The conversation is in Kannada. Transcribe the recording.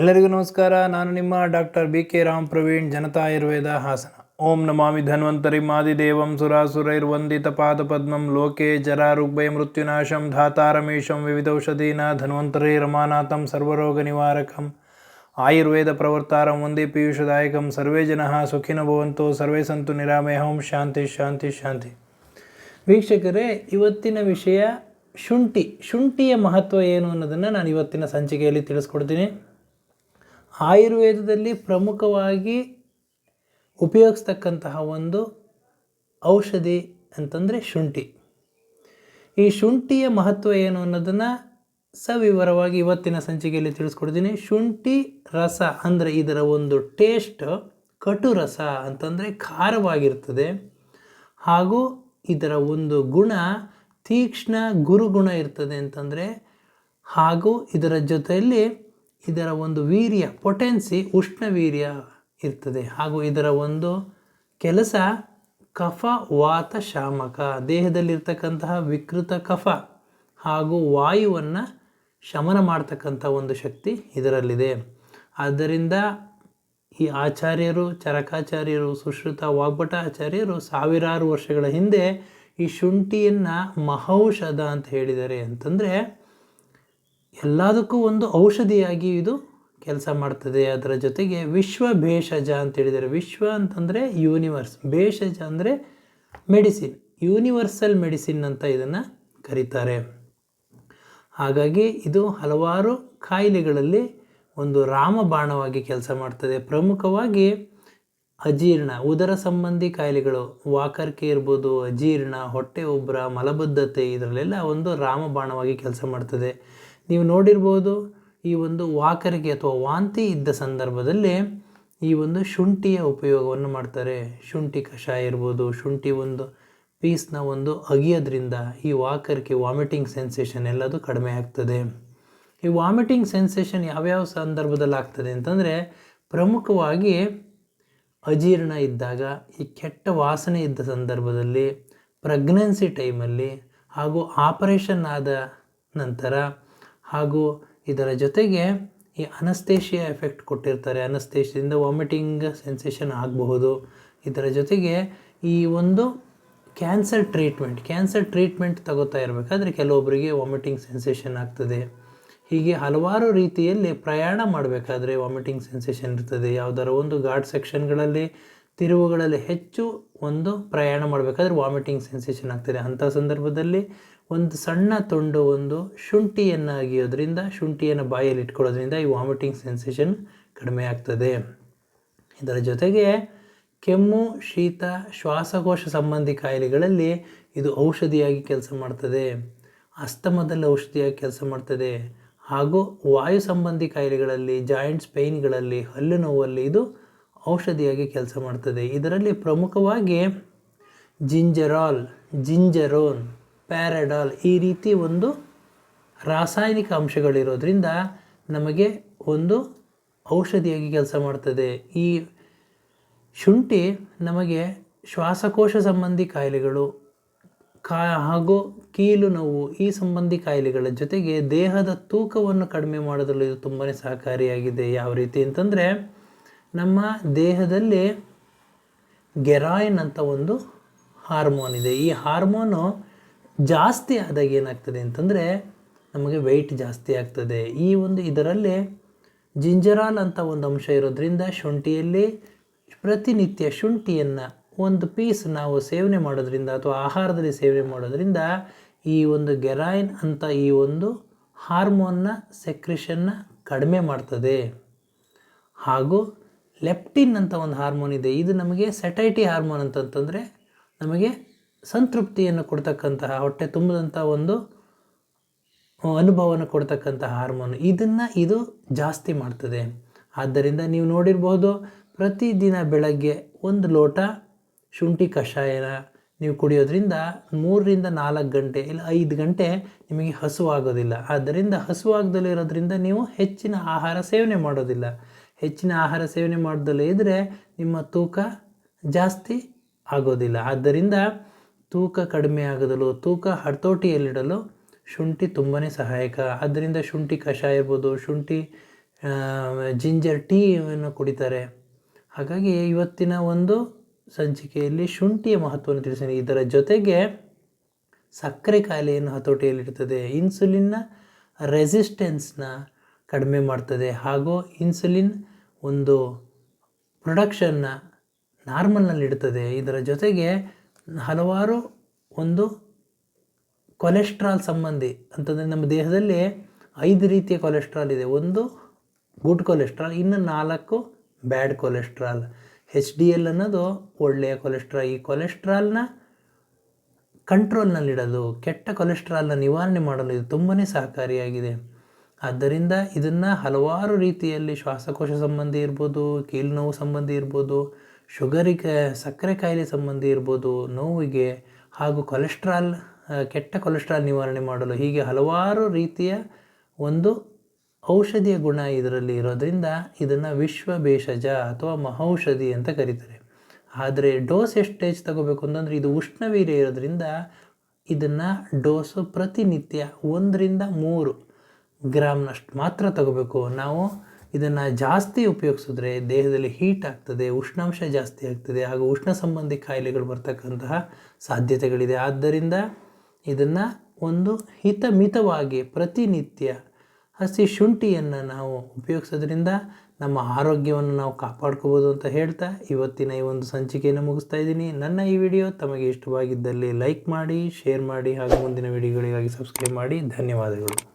ಎಲ್ಲರಿಗೂ ನಮಸ್ಕಾರ. ನಾನು ನಿಮ್ಮ doctor B K Ram Praveen, Janata Ayurveda Hassan. ಓಂ ನಮಾಮಿ ಧನ್ವಂತರಿ ಮಾದಿದೇವಂ ಸುರಾಸುರೈರ್ವಂದಿತ ಪಾದಪದ್ಮಂ ಲೋಕೆ ಜರಾರುಗ್ಭಯ ಮೃತ್ಯುನಾಶಂ ಧಾತಾರಮೇಶಂ ವಿವಿಧೌಷಧೀನ ಧನ್ವಂತರಿ ರಮಾನಾಥಂ ಸರ್ವರೋಗ ನಿವಾರಕಂ ಆಯುರ್ವೇದ ಪ್ರವರ್ತಾರಂ ವಂದೇ ಪೀಯೂಷದಾಯಕಂ ಸರ್ವೇ ಜನಃ ಸುಖಿನ ಭವಂತು ಸರ್ವೇ ಸಂತು ನಿರಾಮಯ. ಓಂ ಶಾಂತಿ ಶಾಂತಿ ಶಾಂತಿ. ವೀಕ್ಷಕರೇ, ಇವತ್ತಿನ ವಿಷಯ ಶುಂಠಿ. ಶುಂಠಿಯ ಮಹತ್ವ ಏನು ಅನ್ನೋದನ್ನು ನಾನು ಇವತ್ತಿನ ಸಂಚಿಕೆಯಲ್ಲಿ ತಿಳಿಸ್ಕೊಡ್ತೀನಿ. ಆಯುರ್ವೇದದಲ್ಲಿ ಪ್ರಮುಖವಾಗಿ ಉಪಯೋಗಿಸ್ತಕ್ಕಂತಹ ಒಂದು ಔಷಧಿ ಅಂತಂದರೆ ಶುಂಠಿ. ಈ ಶುಂಠಿಯ ಮಹತ್ವ ಏನು ಅನ್ನೋದನ್ನು ಸವಿವರವಾಗಿ ಇವತ್ತಿನ ಸಂಚಿಕೆಯಲ್ಲಿ ತಿಳಿಸ್ಕೊಡ್ತೀನಿ. ಶುಂಠಿ ರಸ ಅಂದರೆ ಇದರ ಒಂದು ಟೇಸ್ಟ್ ಕಟು ರಸ ಅಂತಂದರೆ ಖಾರವಾಗಿರ್ತದೆ. ಹಾಗೂ ಇದರ ಒಂದು ಗುಣ ತೀಕ್ಷ್ಣ ಗುರುಗುಣ ಇರ್ತದೆ ಅಂತಂದರೆ ಹಾಗೂ ಇದರ ಜೊತೆಯಲ್ಲಿ ಇದರ ಒಂದು ವೀರ್ಯ ಪೊಟೆನ್ಸಿ ಉಷ್ಣ ವೀರ್ಯ ಇರ್ತದೆ. ಹಾಗೂ ಇದರ ಒಂದು ಕೆಲಸ ಕಫ, ವಾತ, ಶಾಮಕ. ದೇಹದಲ್ಲಿರ್ತಕ್ಕಂತಹ ವಿಕೃತ ಕಫ ಹಾಗೂ ವಾಯುವನ್ನು ಶಮನ ಮಾಡ್ತಕ್ಕಂಥ ಒಂದು ಶಕ್ತಿ ಇದರಲ್ಲಿದೆ. ಆದ್ದರಿಂದ ಈ ಆಚಾರ್ಯರು, ಚರಕಾಚಾರ್ಯರು, ಸುಶ್ರುತ, ವಾಗ್ಭಟ ಆಚಾರ್ಯರು ಸಾವಿರಾರು ವರ್ಷಗಳ ಹಿಂದೆ ಈ ಶುಂಠಿಯನ್ನು ಮಹೌಷಧ ಅಂತ ಹೇಳಿದ್ದಾರೆ ಅಂತಂದರೆ ಎಲ್ಲದಕ್ಕೂ ಒಂದು ಔಷಧಿಯಾಗಿ ಇದು ಕೆಲಸ ಮಾಡ್ತದೆ. ಅದರ ಜೊತೆಗೆ ವಿಶ್ವ ಭೇಷಜ ಅಂತ ಹೇಳಿದ್ದಾರೆ. ವಿಶ್ವ ಅಂತಂದರೆ ಯೂನಿವರ್ಸ್. ಭೇಷಜ ಅಂದರೆ ಮೆಡಿಸಿನ್. ಯೂನಿವರ್ಸಲ್ ಮೆಡಿಸಿನ್ ಅಂತ ಇದನ್ನು ಕರೀತಾರೆ. ಹಾಗಾಗಿ ಇದು ಹಲವಾರು ಕಾಯಿಲೆಗಳಲ್ಲಿ ಒಂದು ರಾಮಬಾಣವಾಗಿ ಕೆಲಸ ಮಾಡ್ತದೆ. ಪ್ರಮುಖವಾಗಿ ಅಜೀರ್ಣ, ಉದರ ಸಂಬಂಧಿ ಕಾಯಿಲೆಗಳು, ವಾಕರ್ಕೆ ಇರ್ಬೋದು, ಅಜೀರ್ಣ, ಹೊಟ್ಟೆ ಉಬ್ಬರ ಮಲಬದ್ಧತೆ, ಇದರಲ್ಲೆಲ್ಲ ಒಂದು ರಾಮಬಾಣವಾಗಿ ಕೆಲಸ ಮಾಡ್ತದೆ. ನೀವು ನೋಡಿರ್ಬೋದು, ಈ ಒಂದು ವಾಕರಿಗೆ ಅಥವಾ ವಾಂತಿ ಇದ್ದ ಸಂದರ್ಭದಲ್ಲಿ ಈ ಒಂದು ಶುಂಠಿಯ ಉಪಯೋಗವನ್ನು ಮಾಡ್ತಾರೆ. ಶುಂಠಿ ಕಷಾಯ ಇರ್ಬೋದು, ಶುಂಠಿ ಒಂದು ಪೀಸ್ನ ಒಂದು ಅಗಿಯೋದ್ರಿಂದ ಈ ವಾಕರಿಕೆ ವಾಮಿಟಿಂಗ್ ಸೆನ್ಸೇಷನ್ ಎಲ್ಲದು ಕಡಿಮೆ ಆಗ್ತದೆ. ಈ ವಾಮಿಟಿಂಗ್ ಸೆನ್ಸೇಷನ್ ಯಾವ್ಯಾವ ಸಂದರ್ಭದಲ್ಲಿ ಆಗ್ತದೆ ಅಂತಂದರೆ, ಪ್ರಮುಖವಾಗಿ ಅಜೀರ್ಣ ಇದ್ದಾಗ, ಈ ಕೆಟ್ಟ ವಾಸನೆ ಇದ್ದ ಸಂದರ್ಭದಲ್ಲಿ, ಪ್ರೆಗ್ನೆನ್ಸಿ ಟೈಮಲ್ಲಿ ಹಾಗೂ ಆಪರೇಷನ್ ಆದ ನಂತರ ಹಾಗೂ ಇದರ ಜೊತೆಗೆ ಈ ಅನಸ್ತೇಷಿಯ ಎಫೆಕ್ಟ್ ಕೊಟ್ಟಿರ್ತಾರೆ. ಅನಸ್ತೇಷಿಯಿಂದ ವಾಮಿಟಿಂಗ್ ಸೆನ್ಸೇಷನ್ ಆಗಬಹುದು. ಇದರ ಜೊತೆಗೆ ಈ ಒಂದು ಕ್ಯಾನ್ಸರ್ ಟ್ರೀಟ್ಮೆಂಟ್ ಕ್ಯಾನ್ಸರ್ ಟ್ರೀಟ್ಮೆಂಟ್ ತಗೋತಾ ಇರಬೇಕಾದ್ರೆ ಕೆಲವೊಬ್ಬರಿಗೆ ವಾಮಿಟಿಂಗ್ ಸೆನ್ಸೇಷನ್ ಆಗ್ತದೆ. ಹೀಗೆ ಹಲವಾರು ರೀತಿಯಲ್ಲಿ ಪ್ರಯಾಣ ಮಾಡಬೇಕಾದ್ರೆ ವಾಮಿಟಿಂಗ್ ಸೆನ್ಸೇಷನ್ ಇರ್ತದೆ. ಯಾವುದಾರ ಒಂದು ಘಾಟ್ ಸೆಕ್ಷನ್ಗಳಲ್ಲಿ ತಿರುವುಗಳಲ್ಲಿ ಹೆಚ್ಚು ಒಂದು ಪ್ರಯಾಣ ಮಾಡಬೇಕಾದ್ರೆ ವಾಮಿಟಿಂಗ್ ಸೆನ್ಸೇಷನ್ ಆಗ್ತದೆ. ಅಂಥ ಸಂದರ್ಭದಲ್ಲಿ ಒಂದು ಸಣ್ಣ ತುಂಡು ಒಂದು ಶುಂಠಿಯನ್ನು ಅಗಿಯೋದ್ರಿಂದ ಶುಂಠಿಯನ್ನು ಬಾಯಲ್ಲಿ ಇಟ್ಕೊಳ್ಳೋದ್ರಿಂದ ಈ ವಾಮಿಟಿಂಗ್ ಸೆನ್ಸೇಷನ್ ಕಡಿಮೆ ಆಗ್ತದೆ. ಇದರ ಜೊತೆಗೆ ಕೆಮ್ಮು, ಶೀತ, ಶ್ವಾಸಕೋಶ ಸಂಬಂಧಿ ಕಾಯಿಲೆಗಳಲ್ಲಿ ಇದು ಔಷಧಿಯಾಗಿ ಕೆಲಸ ಮಾಡ್ತದೆ. ಅಸ್ತಮದಲ್ಲಿ ಔಷಧಿಯಾಗಿ ಕೆಲಸ ಮಾಡ್ತದೆ. ಹಾಗೂ ವಾಯು ಸಂಬಂಧಿ ಕಾಯಿಲೆಗಳಲ್ಲಿ ಜಾಯಿಂಟ್ಸ್ ಪೇಯ್ನ್ಗಳಲ್ಲಿ ಹಲ್ಲು ನೋವಲ್ಲಿ ಇದು ಔಷಧಿಯಾಗಿ ಕೆಲಸ ಮಾಡ್ತದೆ. ಇದರಲ್ಲಿ ಪ್ರಮುಖವಾಗಿ ಜಿಂಜರಾಲ್, ಜಿಂಜರೋನ್ ಪ್ಯಾರಡಾಲ್ ಈ ರೀತಿ ಒಂದು ರಾಸಾಯನಿಕ ಅಂಶಗಳಿರೋದ್ರಿಂದ ನಮಗೆ ಒಂದು ಔಷಧಿಯಾಗಿ ಕೆಲಸ ಮಾಡ್ತದೆ. ಈ ಶುಂಠಿ ನಮಗೆ ಶ್ವಾಸಕೋಶ ಸಂಬಂಧಿ ಕಾಯಿಲೆಗಳು, ಕಾ ಹಾಗೂ ಕೀಲು ನೋವು ಈ ಸಂಬಂಧಿ ಕಾಯಿಲೆಗಳ ಜೊತೆಗೆ ದೇಹದ ತೂಕವನ್ನು ಕಡಿಮೆ ಮಾಡೋದ್ರಲ್ಲಿ ಇದು ತುಂಬಾ ಸಹಕಾರಿಯಾಗಿದೆ. ಯಾವ ರೀತಿ ಅಂತಂದರೆ ನಮ್ಮ ದೇಹದಲ್ಲಿ ಗೆರಾಯಿನ್ ಅಂತ ಒಂದು ಹಾರ್ಮೋನ್ ಇದೆ. ಈ ಹಾರ್ಮೋನು ಜಾಸ್ತಿ ಆದಾಗ ಏನಾಗ್ತದೆ ಅಂತಂದರೆ ನಮಗೆ ವೆಯ್ಟ್ ಜಾಸ್ತಿ ಆಗ್ತದೆ. ಈ ಒಂದು ಇದರಲ್ಲಿ ಜಿಂಜರಾಲ್ ಅಂತ ಒಂದು ಅಂಶ ಇರೋದ್ರಿಂದ ಶುಂಠಿಯಲ್ಲಿ ಪ್ರತಿನಿತ್ಯ ಶುಂಠಿಯನ್ನು ಒಂದು ಪೀಸ್ ನಾವು ಸೇವನೆ ಮಾಡೋದ್ರಿಂದ ಅಥವಾ ಆಹಾರದಲ್ಲಿ ಸೇವನೆ ಮಾಡೋದ್ರಿಂದ ಈ ಒಂದು ಗೆರಾಯಿನ್ ಅಂತ ಈ ಒಂದು ಹಾರ್ಮೋನ್ನ ಸೆಕ್ರಿಷನ್ನ ಕಡಿಮೆ ಮಾಡ್ತದೆ. ಹಾಗೂ ಲೆಪ್ಟಿನ್ ಅಂತ ಒಂದು ಹಾರ್ಮೋನ್ ಇದೆ. ಇದು ನಮಗೆ ಸೆಟೈಟಿ ಹಾರ್ಮೋನ್ ಅಂತಂತಂದರೆ ನಮಗೆ ಸಂತೃಪ್ತಿಯನ್ನು ಕೊಡ್ತಕ್ಕಂತಹ, ಹೊಟ್ಟೆ ತುಂಬಿದಂಥ ಒಂದು ಅನುಭವವನ್ನು ಕೊಡ್ತಕ್ಕಂಥ ಹಾರ್ಮೋನು. ಇದನ್ನು ಇದು ಜಾಸ್ತಿ ಮಾಡ್ತದೆ. ಆದ್ದರಿಂದ ನೀವು ನೋಡಿರ್ಬೋದು, ಪ್ರತಿದಿನ ಬೆಳಗ್ಗೆ ಒಂದು ಲೋಟ ಶುಂಠಿ ಕಷಾಯನ ನೀವು ಕುಡಿಯೋದ್ರಿಂದ ಮೂರರಿಂದ ನಾಲ್ಕು ಗಂಟೆ ಇಲ್ಲ ಐದು ಗಂಟೆ ನಿಮಗೆ ಹಸುವಾಗೋದಿಲ್ಲ. ಆದ್ದರಿಂದ ಹಸುವಾಗದಲ್ಲಿರೋದ್ರಿಂದ ನೀವು ಹೆಚ್ಚಿನ ಆಹಾರ ಸೇವನೆ ಮಾಡೋದಿಲ್ಲ. ಹೆಚ್ಚಿನ ಆಹಾರ ಸೇವನೆ ಮಾಡೋದಲ್ಲೇ ಇದ್ದರೆ ನಿಮ್ಮ ತೂಕ ಜಾಸ್ತಿ ಆಗೋದಿಲ್ಲ. ಆದ್ದರಿಂದ ತೂಕ ಕಡಿಮೆ ಆಗದಲು, ತೂಕ ಹತೋಟಿಯಲ್ಲಿಡಲು ಶುಂಠಿ ತುಂಬಾ ಸಹಾಯಕ. ಆದ್ದರಿಂದ ಶುಂಠಿ ಕಷಾಯ ಇರ್ಬೋದು, ಶುಂಠಿ ಜಿಂಜರ್ ಟೀಯನ್ನು ಕುಡಿತಾರೆ. ಹಾಗಾಗಿ ಇವತ್ತಿನ ಒಂದು ಸಂಚಿಕೆಯಲ್ಲಿ ಶುಂಠಿಯ ಮಹತ್ವವನ್ನು ತಿಳಿಸ್ತೀನಿ. ಇದರ ಜೊತೆಗೆ ಸಕ್ಕರೆ ಕಾಯಿಲೆಯನ್ನು ಹತೋಟಿಯಲ್ಲಿಡ್ತದೆ. ಇನ್ಸುಲಿನ್ನ ರೆಸಿಸ್ಟೆನ್ಸ್ನ ಕಡಿಮೆ ಮಾಡ್ತದೆ. ಹಾಗೂ ಇನ್ಸುಲಿನ್ ಒಂದು ಪ್ರೊಡಕ್ಷನ್ನ ನಾರ್ಮಲ್ನಲ್ಲಿಡ್ತದೆ ಇದರ ಜೊತೆಗೆ ಹಲವಾರು ಒಂದು ಕೊಲೆಸ್ಟ್ರಾಲ್ ಸಂಬಂಧಿ ಅಂತಂದರೆ ನಮ್ಮ ದೇಹದಲ್ಲಿ ಐದು ರೀತಿಯ ಕೊಲೆಸ್ಟ್ರಾಲ್ ಇದೆ. ಒಂದು ಗುಡ್ ಕೊಲೆಸ್ಟ್ರಾಲ್, ಇನ್ನು ನಾಲ್ಕು bad cholesterol. H D L ಅನ್ನೋದು ಒಳ್ಳೆಯ ಕೊಲೆಸ್ಟ್ರಾಲ್. ಈ ಕೊಲೆಸ್ಟ್ರಾಲ್ನ ಕಂಟ್ರೋಲ್ನಲ್ಲಿಡಲು, ಕೆಟ್ಟ ಕೊಲೆಸ್ಟ್ರಾಲ್ನ ನಿವಾರಣೆ ಮಾಡಲು ಇದು ತುಂಬಾ ಸಹಕಾರಿಯಾಗಿದೆ. ಆದ್ದರಿಂದ ಇದನ್ನು ಹಲವಾರು ರೀತಿಯಲ್ಲಿ ಶ್ವಾಸಕೋಶ ಸಂಬಂಧಿ ಇರ್ಬೋದು ಕೀಲು ನೋವು ಸಂಬಂಧಿ ಇರ್ಬೋದು ಶುಗರಿಗೆ, ಸಕ್ಕರೆ ಕಾಯಿಲೆ ಸಂಬಂಧಿ ಇರ್ಬೋದು, ನೋವಿಗೆ ಹಾಗೂ ಕೊಲೆಸ್ಟ್ರಾಲ್ ಕೆಟ್ಟ ಕೊಲೆಸ್ಟ್ರಾಲ್ ನಿವಾರಣೆ ಮಾಡಲು ಹೀಗೆ ಹಲವಾರು ರೀತಿಯ ಒಂದು ಔಷಧಿಯ ಗುಣ ಇದರಲ್ಲಿ ಇರೋದರಿಂದ ಇದನ್ನು ವಿಶ್ವ ಭೇಷಜ ಅಥವಾ ಮಹೌಷಧಿ ಅಂತ ಕರೀತಾರೆ. ಆದರೆ ಡೋಸ್ ಎಷ್ಟೇಜ್ ತಗೋಬೇಕು ಅಂತಂದರೆ ಇದು ಉಷ್ಣವೀರ್ಯ ಇರೋದ್ರಿಂದ ಇದನ್ನು ಡೋಸು ಪ್ರತಿನಿತ್ಯ ಒಂದರಿಂದ ಮೂರು ಗ್ರಾಮ್ನಷ್ಟು ಮಾತ್ರ ತಗೋಬೇಕು. ನಾವು ಇದನ್ನು ಜಾಸ್ತಿ ಉಪಯೋಗಿಸಿದ್ರೆ ದೇಹದಲ್ಲಿ ಹೀಟ್ ಆಗ್ತದೆ, ಉಷ್ಣಾಂಶ ಜಾಸ್ತಿ ಆಗ್ತದೆ, ಹಾಗೂ ಉಷ್ಣ ಸಂಬಂಧಿ ಕಾಯಿಲೆಗಳು ಬರ್ತಕ್ಕಂತಹ ಸಾಧ್ಯತೆಗಳಿದೆ. ಆದ್ದರಿಂದ ಇದನ್ನು ಒಂದು ಹಿತಮಿತವಾಗಿ ಪ್ರತಿನಿತ್ಯ ಹಸಿ ಶುಂಠಿಯನ್ನು ನಾವು ಉಪಯೋಗಿಸೋದ್ರಿಂದ ನಮ್ಮ ಆರೋಗ್ಯವನ್ನು ನಾವು ಕಾಪಾಡ್ಕೋಬೋದು ಅಂತ ಹೇಳ್ತಾ ಇವತ್ತಿನ ಈ ಒಂದು ಸಂಚಿಕೆಯನ್ನು ಮುಗಿಸ್ತಾ ಇದ್ದೀನಿ. ನನ್ನ ಈ ವಿಡಿಯೋ ತಮಗೆ ಇಷ್ಟವಾಗಿದ್ದಲ್ಲಿ ಲೈಕ್ ಮಾಡಿ, ಶೇರ್ ಮಾಡಿ, ಹಾಗೂ ಮುಂದಿನ ವಿಡಿಯೋಗಳಿಗಾಗಿ ಸಬ್ಸ್ಕ್ರೈಬ್ ಮಾಡಿ. ಧನ್ಯವಾದಗಳು.